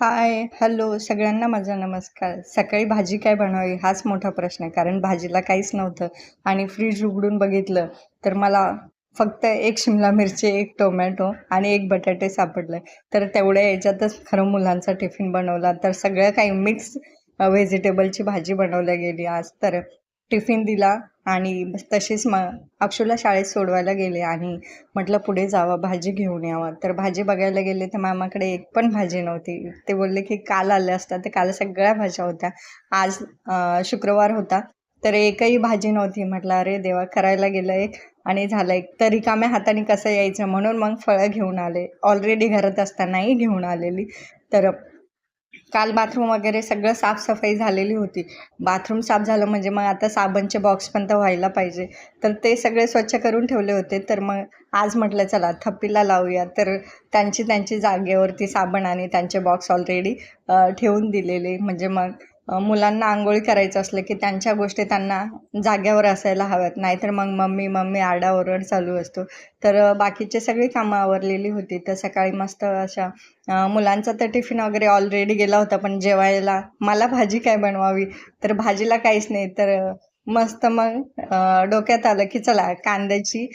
Hi hello सगळ्यांना माझा नमस्कार. सकाळी भाजी काय बनवावी हाच मोठा प्रश्न आहे कारण भाजीला काहीच नव्हतं आणि फ्रीज उघडून बघितलं तर मला फक्त एक शिमला मिरची एक टोमॅटो आणि एक बटाटे सापडले. तर तेवढ्या याच्यातच खरं मुलांचा टिफिन बनवला. तर सगळं काही मिक्स व्हेजिटेबलची भाजी बनवल्या गेली आज. तर टिफिन दिला आणि तशीच मग अक्षूला शाळेत सोडवायला गेले आणि म्हटलं पुढे जावं भाजी घेऊन यावं. तर भाजी बघायला गेले तर मामाकडे एक पण भाजी नव्हती. ते बोलले की काल आले असतात तर काल सगळ्या भाज्या होत्या. आज शुक्रवार होता तर एकही भाजी नव्हती. म्हटलं अरे देवा करायला गेलं एक आणि झालं एक. तर रिकाम्या हाताने कसं यायचं? म्हणून मग फळं घेऊन आले. ऑलरेडी घरात असतानाही घेऊन आलेली. तर काल बाथरूम वगैरे सगळं साफसफाई झालेली होती. बाथरूम साफ झालं म्हणजे मग आता साबणचे बॉक्स पण तर व्हायला पाहिजे. तर ते सगळे स्वच्छ करून ठेवले होते. तर मग आज म्हटलं चला थप्पीला लावूया. तर त्यांची त्यांची जागेवरती साबण आणि त्यांचे बॉक्स ऑलरेडी ठेवून दिलेले. म्हणजे मग मुलांना आंघोळी करायचं असलं की त्यांच्या गोष्टी त्यांना जाग्यावर असायला हव्यात. नाहीतर मग मम्मी मम्मी आरडाओरड चालू असतो. तर बाकीचे सगळी कामं आवरलेली होती. तर सकाळी मस्त अशा मुलांचा तर टिफिन वगैरे ऑलरेडी गेला होता पण जेवायला मला भाजी काय बनवावी? तर भाजीला काहीच नाही. तर मस्त मग डोक्यात आलं की चला कांद्याची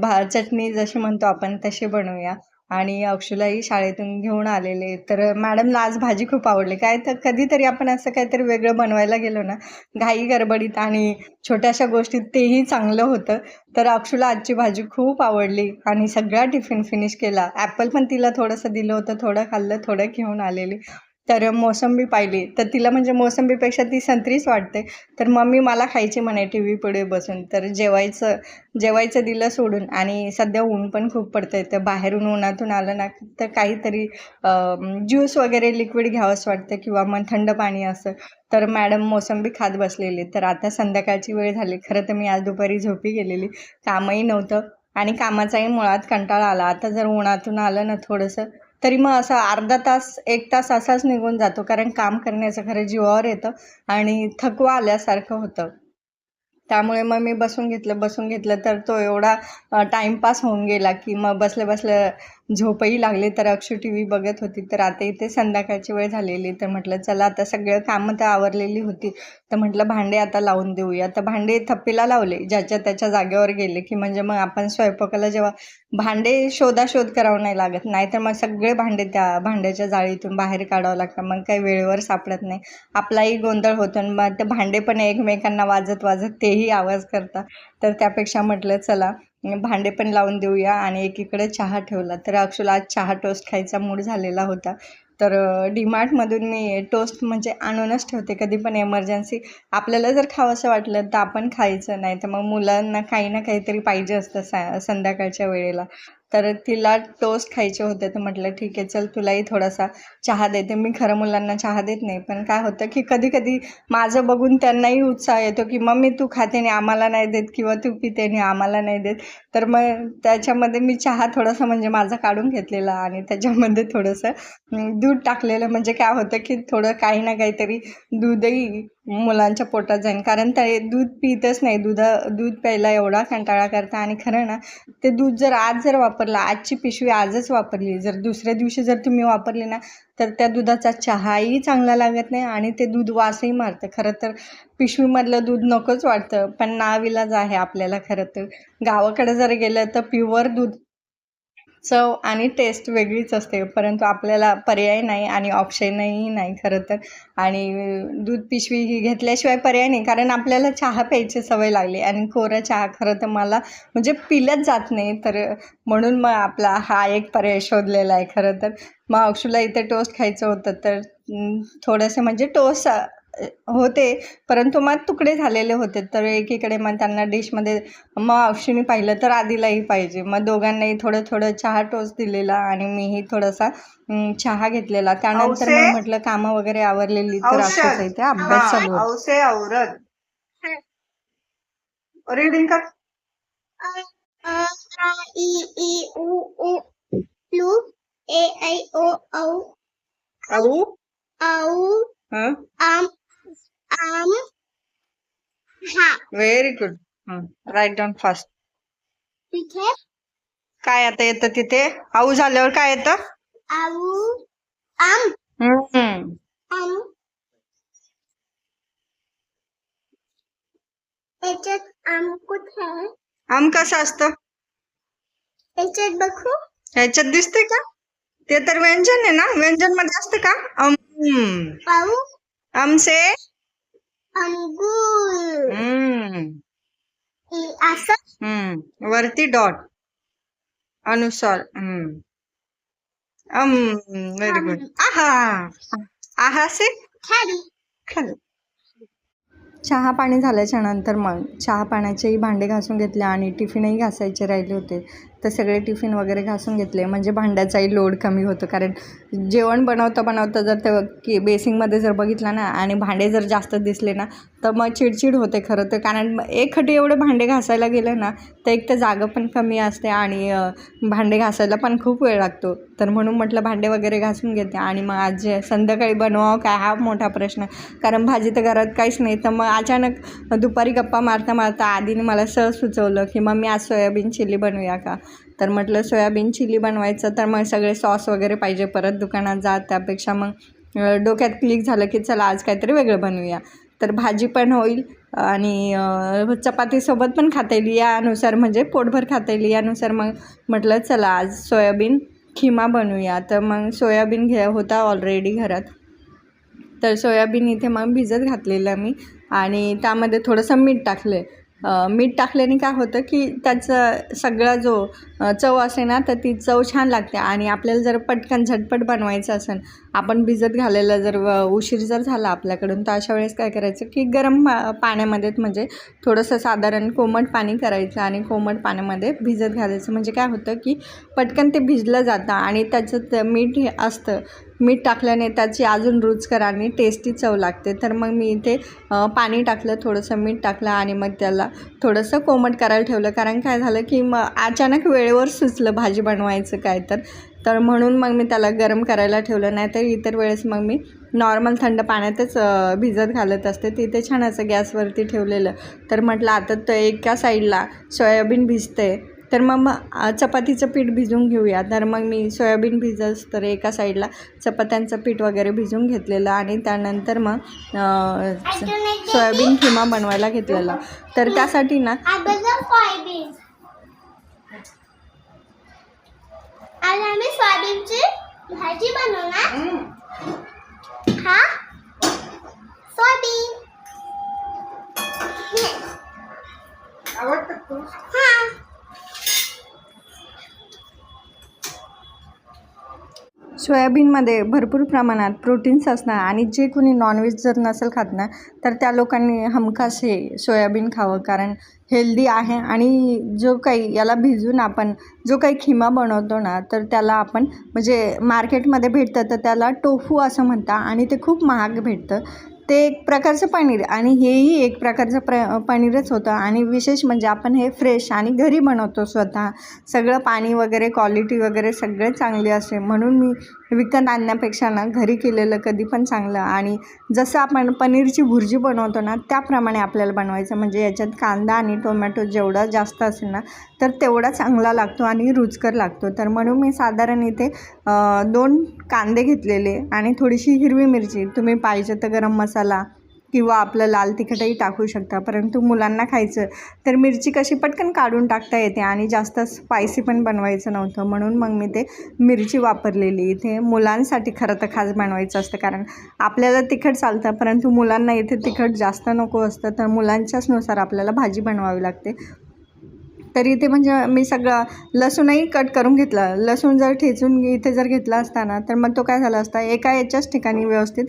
भा चटणी जशी म्हणतो आपण तशी बनवूया. आणि अक्षुलाही शाळेतून घेऊन आलेले. तर मॅडमला आज भाजी खूप आवडली. काय तर कधीतरी आपण असं काहीतरी वेगळं बनवायला गेलो ना घाई गडबडीत आणि छोट्याशा गोष्टीत तेही चांगलं होतं. तर अक्षुला आजची भाजी खूप आवडली आणि सगळा टिफिन फिनिश केला. ॲपल पण तिला थोडंसं दिलं होतं थोडं खाल्लं थोडं घेऊन आलेली. तर मोसंबी पाहिली. तर तिला म्हणजे मोसंबीपेक्षा ती संत्रीच वाटते. तर मम्मी मला खायची म्हणे टी व्ही पुढे बसून. तर जेवायचं जेवायचं दिलं सोडून. आणि सध्या ऊन पण खूप पडतंय. तर बाहेरून उन्हातून आलं ना तर काहीतरी ज्यूस वगैरे लिक्विड घ्यावंसं वाटतं किंवा मग थंड पाणी असं. तर मॅडम मोसंबी खात बसलेली. तर आता संध्याकाळची वेळ झाली. खरं तर मी आज दुपारी झोपी गेलेली. कामही नव्हतं. आणि कामाचाही मुळात कंटाळा आला. आता जर उन्हातून आलं ना थोडंसं तरी मग असं अर्धा तास एक तास असाच निघून जातो कारण काम करण्याचं खरं जीवावर येतं आणि थकवा आल्यासारखं होतं. त्यामुळे मग मी बसून घेतलं बसून घेतलं तर तो एवढा टाईमपास होऊन गेला की मग बसल्या बसल्या झोपही लागली तर अक्षू टी व्ही बघत होती. तर आता इथे संध्याकाळची वेळ झालेली तर म्हटलं चला आता सगळं कामं तर आवरलेली होती. तर म्हटलं भांडे आता लावून देऊया. तर भांडे थप्पीला लावले ज्याच्या त्याच्या जागेवर गेले की म्हणजे मग आपण स्वयंपाकाला जेव्हा भांडे शोधाशोध करावं नाही लागत. नाहीतर मग सगळे भांडे त्या भांड्याच्या जाळीतून बाहेर काढावं लागतं. मग काही वेळेवर सापडत नाही. आपलाही गोंधळ होतो आणि मग ते भांडे पण एकमेकांना वाजत वाजत तेही आवाज करतात. तर त्यापेक्षा म्हटलं चला भांडे पण लावून देऊया आणि एकीकडे चहा ठेवला. तर अक्षुला आज चहा टोस्ट खायचा मूड झालेला होता. तर डीमार्टमधून मी टोस्ट म्हणजे आणूनच ठेवते. कधी पण एमर्जन्सी आपल्याला जर खावंसं वाटलं तर आपण खायचं. नाही तर मग मुलांना काही ना काहीतरी पाहिजे असतं सा संध्याकाळच्या वेळेला. तर तिला टोस्ट खायचे होते तर म्हटलं ठीक आहे चल तुलाही थोडासा चहा देते. मी खरं मुलांना चहा देत नाही पण काय होतं की कधी कधी माझं बघून त्यांनाही उत्साह येतो की मम्मी तू खाते नाही आम्हाला नाही देत किंवा तू पिते नाही आम्हाला नाही देत. तर मग त्याच्यामध्ये मी चहा थोडासा म्हणजे माझा काढून घेतलेला आणि त्याच्यामध्ये थोडंसं दूध टाकलेलं. म्हणजे काय होतं की थोडं काही ना काहीतरी दूधही मुलांच्या पोटात जाईन. कारण ते दूध पितच नाही. दुधा दूध प्यायला एवढा कंटाळा करता आणि खरं ना ते दूध जर आज जर वापरलं आजची पिशवी आजच वापरली. जर दुसऱ्या दिवशी जर तुम्ही वापरली ना तर त्या दुधाचा चहाही चांगला लागत नाही आणि ते दूध वासही मारतं. खरं तर पिशवीमधलं दूध नकोच वाटतं. पण नाविलाज आहे आपल्याला खरं तर. गावाकडे जर गेलं तर प्युअर दूध चव आणि टेस्ट वेगळीच असते परंतु आपल्याला पर्याय नाही आणि ऑप्शनही नाही खरं तर. आणि दूध पिशवी ही घेतल्याशिवाय पर्याय नाही कारण आपल्याला चहा प्यायची सवय लागली आणि कोरा चहा खरं तर मला म्हणजे पिलंच जात नाही तर म्हणून मग आपला हा एक पर्याय शोधलेला आहे खरं तर. मग अक्षूला इथे टोस्ट खायचं होतं तर थोडंसं म्हणजे टोस्ट होते परंतु मग तुकडे झालेले होते. तर एकीकडे मग त्यांना डिशमध्ये मग अक्षुनी पाहिलं तर आधीलाही पाहिजे. मग दोघांनाही थोडं थोडं चहा टोस्ट दिलेला आणि मीही थोडासा चहा घेतलेला. त्यानंतर? मग म्हटलं कामं वगैरे आवरलेली तर. अक्षूचा इथे अभ्यास चालू होता. औसे औरत reading U Lu A I O O औ Au हं. Am Am Ha very good write down fast तिथे काय आता येतं तिथे? आऊ झाल्यावर काय येतं? Au Am हम्म. याच्यात आम कुठे आहे? आम कसं असतं? याच्यात बघू. ह्याच्यात दिसते का? ते तर व्यंजन आहे ना? व्यंजनमध्ये असतं का? अम पाहू आमसे अंगूर. हम्म. असं हम्म. वरती डॉट अनुसार. हम्म. अम व्हेरी गुड आहा. आहा से? खाली. खाली. चहा पाणी झाल्याच्यानंतर मग चहा पाण्याचेही भांडे घासून घेतले आणि टिफिनही घासायचे राहिले होते. तर सगळे टिफिन वगैरे घासून घेतले. म्हणजे भांड्याचाही लोड कमी होतो. कारण जेवण बनवता बनवता जर ते की बेसिंगमध्ये जर बघितलं ना आणि भांडे जर जास्त दिसले ना तर मग चिडचिड होते खरं तर. कारण मग एकखटी एवढे भांडे घासायला गेले ना तर एक तर जागा पण कमी असते आणि भांडे घासायला पण खूप वेळ लागतो. तर म्हणून म्हटलं भांडे वगैरे घासून घेते आणि मग आज जे संध्याकाळी बनवावं काय हा मोठा प्रश्न. कारण भाजी तर घरात काहीच नाही. तर मग अचानक दुपारी गप्पा मारता मारता आधीने मला सहज सुचवलं की मग मी आज सोयाबीन चिली बनवूया का? तर म्हटलं सोयाबीन चिली बनवायचं तर मग सगळे सॉस वगैरे पाहिजे परत दुकानात जा त्यापेक्षा मग डोक्यात क्लिक झालं की चला आज काहीतरी वेगळं बनवूया. तर भाजी पण होईल आणि चपातीसोबत पण खाता येईल. यानुसार म्हणजे पोटभर खाता येईल. यानुसार मग म्हटलं चला आज सोयाबीन खिमा बनवूया. तर मग सोयाबीन घे होता ऑलरेडी घरात. तर सोयाबीन इथे मग भिजत घातलेलं मी आणि त्यामध्ये थोडंसं मीठ टाकलं आहे मीठ टाकल्याने काय होतं की त्याचं सगळा जो चव असे ना तर ती चव छान लागते. आणि आपल्याला जर पटकन झटपट बनवायचं असेल आपण भिजत घालायला जर उशीर जर झाला आपल्याकडून तर अशा वेळेस काय करायचं की गरम पा पाण्यामध्ये म्हणजे थोडंसं साधारण कोमट पाणी करायचं आणि कोमट पाण्यामध्ये भिजत घालायचं. म्हणजे काय होतं की पटकन ते भिजलं जातं आणि त्याचं मीठ हे असतं. मीठ टाकल्याने त्याची अजून रुचकर आणि टेस्टी चव लागते. तर मग मी इथे पाणी टाकलं थोडंसं मीठ टाकलं आणि मग त्याला थोडंसं कोमट करायला ठेवलं. कारण काय झालं की मग अचानक वेळेवर सुचलं भाजी बनवायचं काय तर. तर म्हणून मग मी त्याला गरम करायला ठेवलं. नाही तर इतर वेळेस मग मी नॉर्मल थंड पाण्यातच भिजत घालत असते. तिथे छान असं गॅसवरती ठेवलेलं. तर म्हटलं आता तर एका साईडला सोयाबीन भिजते तर मग चपातीचं पीठ भिजवून घेऊया. तर मग मी सोयाबीन भिजस तर एका साईडला चपात्यांचं पीठ वगैरे भिजवून घेतलेलं आणि त्यानंतर मग सोयाबीन खिमा बनवायला घेतलेला. तर त्यासाठी ना अगोदर सोयाबीन आज आम्ही सोयाबीनची भाजी बनवणार. हा? सोयाबीन. हे. आवडतं तू हा सोयाबीनमध्ये भरपूर प्रमाणात प्रोटीन्स असणार आणि जे कोणी नॉनव्हेज जर नसेल खात ना तर त्या लोकांनी हमखास हे सोयाबीन खावं कारण हेल्दी आहे आणि जो काही याला भिजून आपण जो काही खिमा बनवतो ना तर त्याला आपण म्हणजे मार्केटमध्ये भेटतं तर त्याला टोफू असं म्हणतात आणि ते खूप महाग भेटतं. ते एक प्रकारचं पनीर आणि हेही एक प्रकारचं प्र पनीरच होतं. आणि विशेष म्हणजे आपण हे फ्रेश आणि घरी बनवतो स्वतः. सगळं पाणी वगैरे क्वालिटी वगैरे सगळे चांगले असते म्हणून मी विकत आणण्यापेक्षा ना घरी केलेलं कधी पण चांगलं. आणि जसं आपण पनीरची भुर्जी बनवतो ना त्याप्रमाणे आपल्याला बनवायचं. म्हणजे याच्यात कांदा आणि टोमॅटो जेवढा जास्त असेल ना तर तेवढा चांगला लागतो आणि रुचकर लागतो. तर म्हणून मी साधारण इथे दोन कांदे घेतलेले आणि थोडीशी हिरवी मिरची. तुम्ही पाहिजे तर गरम मसाला किंवा आपलं लाल तिखटही टाकू शकता. परंतु मुलांना खायचं तर मिरची कशी पटकन काढून टाकता येते आणि जास्त स्पायसी पण बनवायचं नव्हतं. म्हणून मग मी ते मिरची वापरलेली. इथे मुलांसाठी खरं तर खास बनवायचं असतं कारण आपल्याला तिखट चालतं परंतु मुलांना इथे तिखट जास्त नको असतं. तर मुलांच्याचनुसार आपल्याला भाजी बनवावी लागते. तर इथे म्हणजे मी सगळं लसूणही कट करून घेतला. लसूण जर ठेचून इथे जर घेतला असता ना तर मग तो काय झाला असता एका याच्याच ठिकाणी व्यवस्थित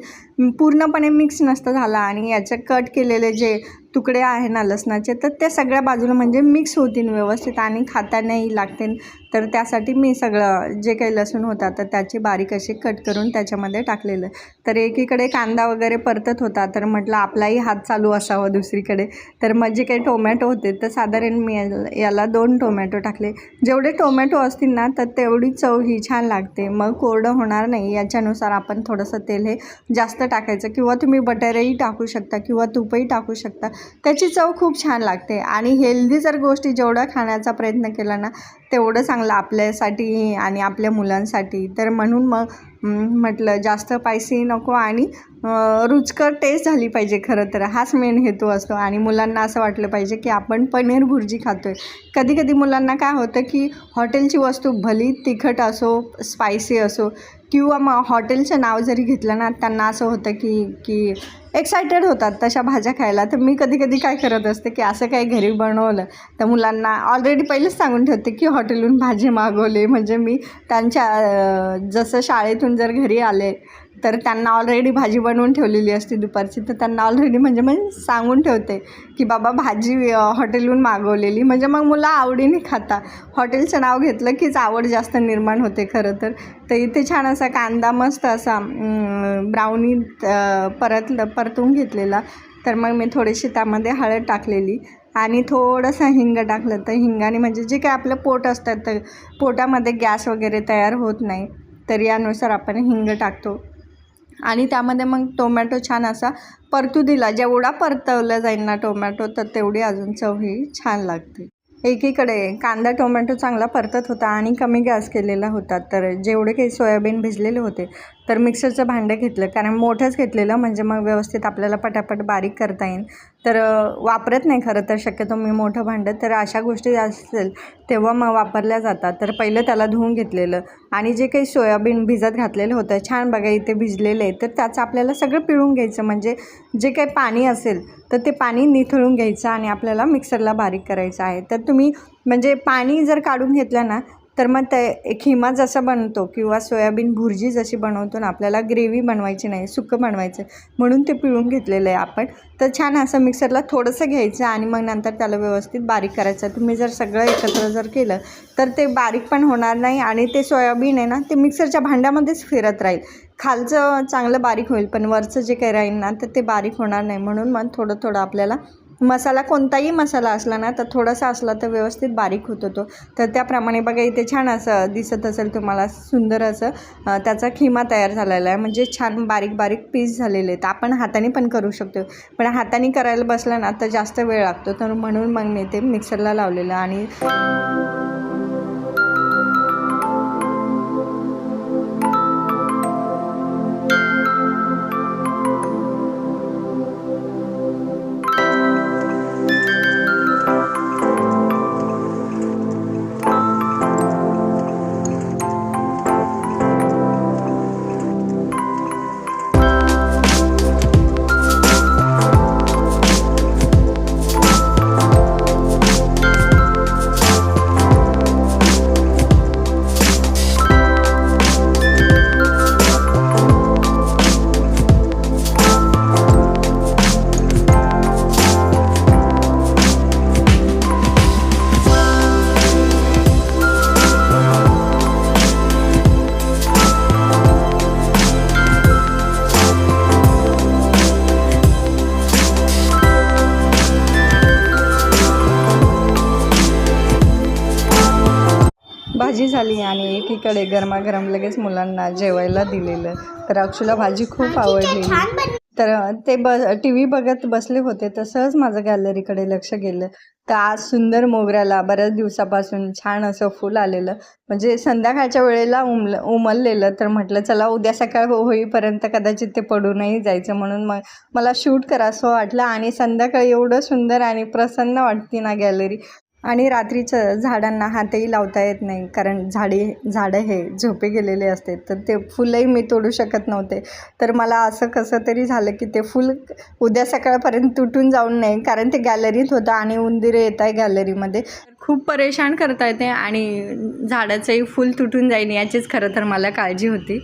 पूर्णपणे मिक्स नसता झाला आणि याचे कट केलेले जे तुकडे आहे ना लसणाचे तर ते सगळ्या बाजूला म्हणजे मिक्स होतील व्यवस्थित आणि खातानाही लागतील. तर त्यासाठी मी सगळं जे काही लसूण होता तर त्याची बारीक अशी कट करून त्याच्यामध्ये टाकलेलं. तर एकीकडे कांदा वगैरे परतत होता तर म्हटलं आपलाही हात चालू असावा दुसरीकडे. तर मग जे काही टोमॅटो होते तर साधारण मी याला- याला दोन टोमॅटो टाकले. जेवढे टोमॅटो असतील ना तर तेवढी चव ही छान लागते. मग कोरडं होणार नाही याच्यानुसार आपण थोडंसं तेल हे जास्त टाकायचं. किंवा तुम्ही बटरही टाकू शकता किंवा तूपही टाकू शकता. त्याची चव खूप छान लागते. आणि हेल्दी जर गोष्टी जेवढा खाण्याचा प्रयत्न केला ना तेवढं चांगलं आपल्यासाठी आणि आपल्या मुलांसाठी. तर म्हणून मग म्हटलं जास्त पायसी नको आणि रुचकर टेस्ट झाली पाहिजे खरं तर. हाच मेन हेतू असतो. आणि मुलांना असं वाटलं पाहिजे की आपण पनीर भुर्जी खातो आहे कधी कधी मुलांना काय होतं की हॉटेलची वस्तू भली तिखट असो स्पायसी असो किंवा मग हॉटेलचं नाव जरी घेतलं ना त्यांना असं होतं की की एक्सायटेड होतात तशा भाज्या खायला. तर मी कधी कधी काय करत असते की असं काही घरी बनवलं तर मुलांना ऑलरेडी पहिलेच सांगून ठेवते की हॉटेलहून भाजी मागवली. म्हणजे मी त्यांच्या जसं शाळेतून जर घरी आले तर त्यांना ऑलरेडी भाजी बनवून ठेवलेली असते दुपारची. तर त्यांना ऑलरेडी म्हणजे म्हणजे सांगून ठेवते की बाबा भाजी हॉटेलहून मागवलेली. म्हणजे मग मुलं आवडीने खाता. हॉटेलचं नाव घेतलं कीच आवड जास्त निर्माण होते खरं तर. तर इथे छान असा कांदा मस्त असा ब्राउनी परत परतून घेतलेला. तर मग मी थोडीशी त्यामध्ये हळद टाकलेली. आणि थोडंसं हिंग टाकलं तर हिंगाने म्हणजे जे काय आपलं पोट असतं तर पोटामध्ये गॅस वगैरे तयार होत नाही. तर यानुसार आपण हिंग टाकतो. आणि त्यामध्ये मग टोमॅटो छान असा परतू दिला. जेवढा परतवला जाईल ना टोमॅटो तर तेवढी अजून चव ही छान लागते. एकीकडे कांदा टोमॅटो चांगला परतत होता आणि कमी गॅस केलेला होता. तर जेवढे काही सोयाबीन भिजलेले होते तर मिक्सरचं भांडं घेतलं. कारण मोठंच घेतलेलं म्हणजे मग व्यवस्थित आपल्याला पटापट बारीक करता येईल. तर वापरत नाही खरं तर शक्यतो मी मोठं भांडं. तर अशा गोष्टी असेल तेव्हा मग वापरल्या जातात. तर पहिलं त्याला धुवून घेतलेलं. आणि जे काही सोयाबीन भिजत घातलेलं होतं छान बघा इथे भिजलेलं आहे. तर त्याचं आपल्याला सगळं पिळून घ्यायचं. म्हणजे जे काही पाणी असेल तर ते पाणी निथळून घ्यायचं आणि आपल्याला मिक्सरला बारीक करायचं आहे. तर तुम्ही म्हणजे पाणी जर काढून घेतलं ना तर मग ते एक हिमा जसा बनतो किंवा सोयाबीन भुर्जी जशी बनवतो ना आपल्याला ग्रेव्ही बनवायची नाही सुकं बनवायचं. म्हणून ते पिळून घेतलेलं आहे आपण. तर छान असं मिक्सरला थोडंसं घ्यायचं आणि मग नंतर त्याला व्यवस्थित बारीक करायचं. तुम्ही जर सगळं एकत्र जर केलं तर ते बारीक पण होणार नाही आणि ते सोयाबीन आहे ना ते मिक्सरच्या भांड्यामध्येच फिरत राहील. खालचं चांगलं बारीक होईल पण वरचं जे काही राहील ना तर ते बारीक होणार नाही. म्हणून मग थोडं थोडं आपल्याला मसाला कोणताही मसाला असला ना तर थोडासा असला तर व्यवस्थित बारीक होतो तो तर त्याप्रमाणे बघा इथे छान असं दिसत असेल तुम्हाला सुंदर असं त्याचा खिमा तयार झालेला आहे. म्हणजे छान बारीक बारीक पीस झालेले आहेत. आपण हाताने पण करू शकतो. पण हाताने करायला बसलं ना तर जास्त वेळ लागतो. तर म्हणून मग मी ते मिक्सरला लावलेलं आणि भाजी झाली आणि एकीकडे गरमागरम लगेच मुलांना जेवायला दिलेलं. तर अक्षुला भाजी खूप बन तर ते ब टी व्ही बघत बसले होते तर सहज माझं गॅलरीकडे लक्ष गेलं. तर आज सुंदर मोगऱ्याला बऱ्याच दिवसापासून छान असं फुल आलेलं. म्हणजे संध्याकाळच्या वेळेला उमलं उमललेलं तर म्हटलं चला उद्या सकाळ हो- होईपर्यंत कदाचित ते पडूनही जायचं. म्हणून मग मला शूट करावंसं वाटलं. आणि संध्याकाळी एवढं सुंदर आणि प्रसन्न वाटते ना गॅलरी आणि रात्रीचं झाडांना हातही लावता येत नाही कारण झाडे झाडं हे झोपे गेलेले असते तर ते फुलंही मी तोडू शकत नव्हते. तर मला असं कसं तरी झालं की ते फुल उद्या सकाळपर्यंत तुटून जाऊन नाही कारण ते गॅलरीत होतं आणि उंदिरे येत आहे गॅलरीमध्ये खूप परेशान करता येते आणि झाडाचंही फुल तुटून जाईन याचीच खरं तर मला काळजी होती.